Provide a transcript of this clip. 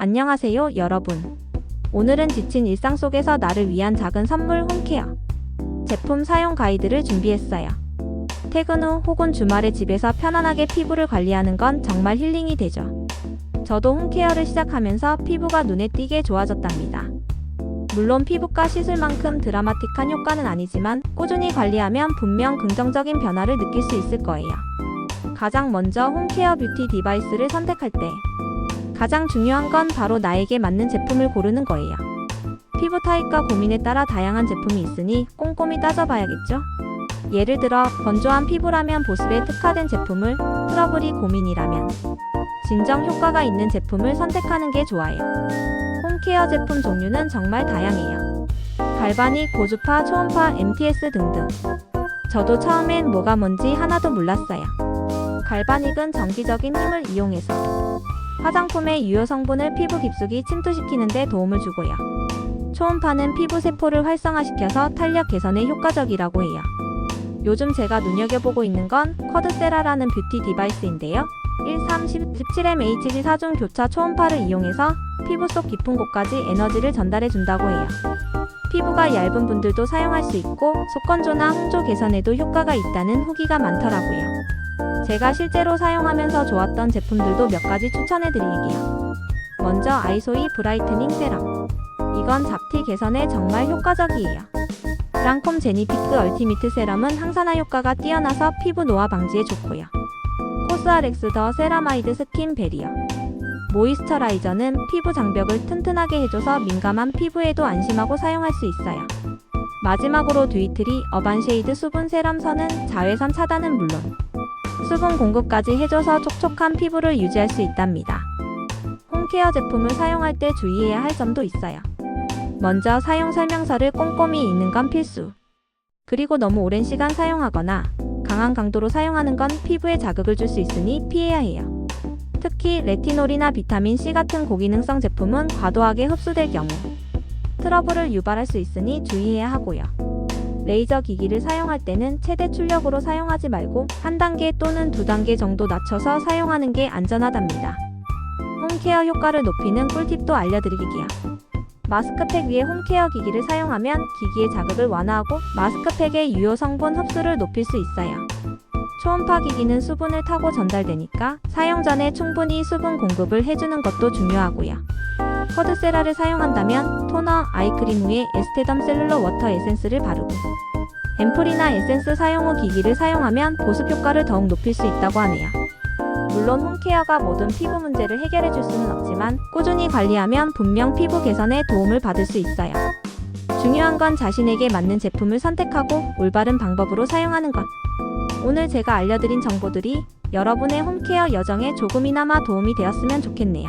안녕하세요, 여러분. 오늘은 지친 일상 속에서 나를 위한 작은 선물 홈케어 제품 사용 가이드를 준비했어요. 퇴근 후 혹은 주말에 집에서 편안하게 피부를 관리하는 건 정말 힐링이 되죠. 저도 홈케어를 시작하면서 피부가 눈에 띄게 좋아졌답니다. 물론 피부과 시술만큼 드라마틱한 효과는 아니지만 꾸준히 관리하면 분명 긍정적인 변화를 느낄 수 있을 거예요. 가장 먼저 홈케어 뷰티 디바이스를 선택할 때 가장 중요한 건 바로 나에게 맞는 제품을 고르는 거예요. 피부 타입과 고민에 따라 다양한 제품이 있으니 꼼꼼히 따져봐야겠죠? 예를 들어 건조한 피부라면 보습에 특화된 제품을, 트러블이 고민이라면 진정 효과가 있는 제품을 선택하는 게 좋아요. 홈케어 제품 종류는 정말 다양해요. 갈바닉, 고주파, 초음파, MTS 등등. 저도 처음엔 뭐가 뭔지 하나도 몰랐어요. 갈바닉은 정기적인 힘을 이용해서 화장품의 유효 성분을 피부 깊숙이 침투시키는 데 도움을 주고요. 초음파는 피부 세포를 활성화시켜서 탄력 개선에 효과적이라고 해요. 요즘 제가 눈여겨보고 있는 건 쿼드세라라는 뷰티 디바이스인데요. 1317mHz 사중 교차 초음파를 이용해서 피부 속 깊은 곳까지 에너지를 전달해 준다고 해요. 피부가 얇은 분들도 사용할 수 있고 속건조나 홍조 개선에도 효과가 있다는 후기가 많더라고요. 제가 실제로 사용하면서 좋았던 제품들도 몇 가지 추천해 드릴게요. 먼저 아이소이 브라이트닝 세럼. 이건 잡티 개선에 정말 효과적이에요. 랑콤 제니피크 얼티미트 세럼은 항산화 효과가 뛰어나서 피부 노화 방지에 좋고요. 코스알엑스 더 세라마이드 스킨 베리어. 모이스처라이저는 피부 장벽을 튼튼하게 해줘서 민감한 피부에도 안심하고 사용할 수 있어요. 마지막으로 듀이트리 어반 쉐이드 수분 세럼 선은 자외선 차단은 물론 수분 공급까지 해줘서 촉촉한 피부를 유지할 수 있답니다. 홈케어 제품을 사용할 때 주의해야 할 점도 있어요. 먼저 사용 설명서를 꼼꼼히 읽는 건 필수. 그리고 너무 오랜 시간 사용하거나 강한 강도로 사용하는 건 피부에 자극을 줄 수 있으니 피해야 해요. 특히 레티놀이나 비타민 C 같은 고기능성 제품은 과도하게 흡수될 경우 트러블을 유발할 수 있으니 주의해야 하고요. 레이저 기기를 사용할 때는 최대 출력으로 사용하지 말고 한 단계 또는 두 단계 정도 낮춰서 사용하는 게 안전하답니다. 홈케어 효과를 높이는 꿀팁도 알려드릴게요. 마스크팩 위에 홈케어 기기를 사용하면 기기의 자극을 완화하고 마스크팩의 유효 성분 흡수를 높일 수 있어요. 초음파 기기는 수분을 타고 전달되니까 사용 전에 충분히 수분 공급을 해주는 것도 중요하고요. 커드세라를 사용한다면 토너, 아이크림 후에 에스테덤 셀룰러 워터 에센스를 바르고 앰플이나 에센스 사용 후 기기를 사용하면 보습 효과를 더욱 높일 수 있다고 하네요. 물론 홈케어가 모든 피부 문제를 해결해 줄 수는 없지만 꾸준히 관리하면 분명 피부 개선에 도움을 받을 수 있어요. 중요한 건 자신에게 맞는 제품을 선택하고 올바른 방법으로 사용하는 것. 오늘 제가 알려드린 정보들이 여러분의 홈케어 여정에 조금이나마 도움이 되었으면 좋겠네요.